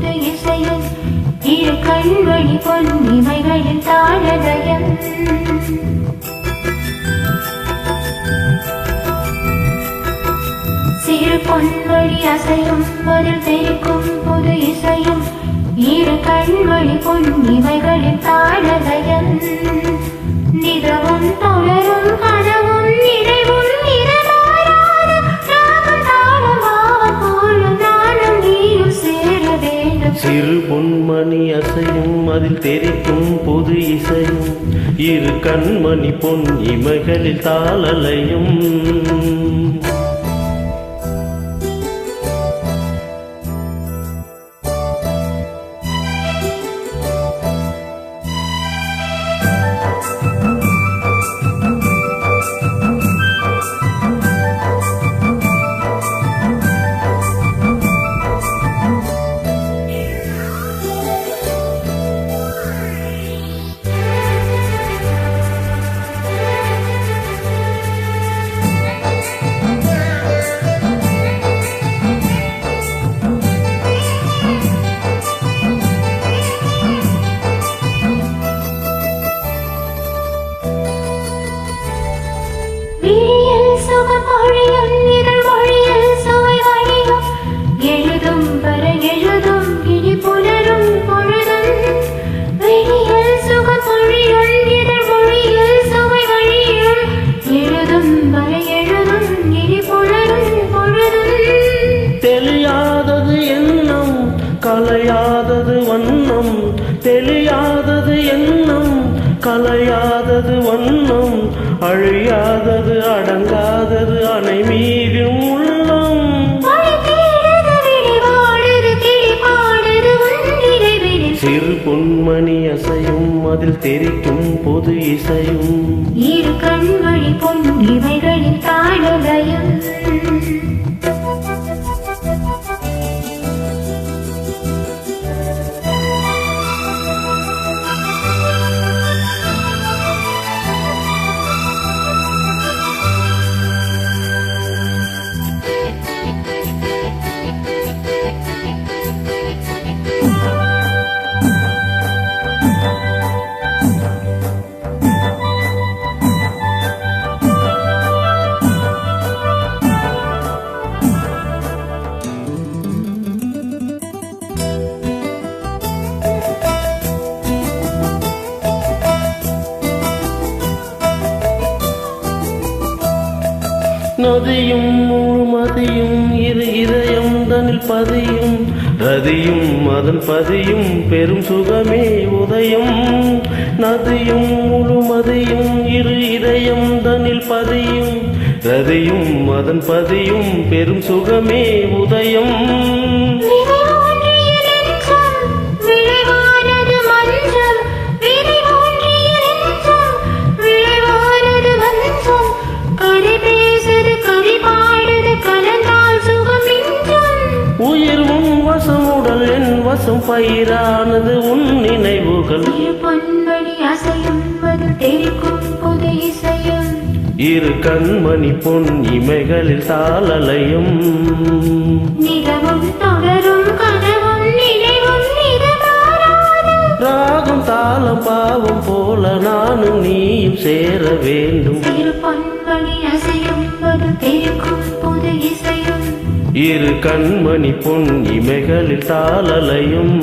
ஒரு புது இசையும் இரு கண்வழி இவைகளின் தாழதயம் சிறு பொன்வழி அசையும் பதில் தெரிக்கும் புது இசையும் இரு கண்வழி பொன்னிமைகளில் தாழதயம் தெரிக்கும் புது இசையும் இரு கண்மணி பொன் இமைகளில் தாளலையும். கலையாதது வண்ணம் தெளியாதது எண்ணம் கலையாதது வண்ணம் தங்காதது அணை மீதும் உள்ளம். சிறு பொன்மணி அசையும் அதில் தெரிக்கும் பொது இசையும். இரு கண்வழி நதியும் முழுமதியும் இரு இதயம் தனில் பதியும். ரதியும் அதன் பதியும் பெரும் சுகமே உதயம். நதியும் முழுமதியும் இரு இதயம் தனில் பதியும். ரதியும் அதன் பதியும் பெரும் சுகமே உதயம். வசம் பயிரானது உன் நினைவுகள். இரு பொன்வழி அசையும் அது தெரிக்கும் புது இசையும். இரு கண்மணி பொன் இமைகளில் தாளலயம். ராகம் தாளம் பாவம் போல நானும் நீயும் சேர வேண்டும். பொன்வழி அசையும் அது தெரிக்கும் புது இசையும். இரு கண்மணி பொன் இமைகளில் தாளலயம்.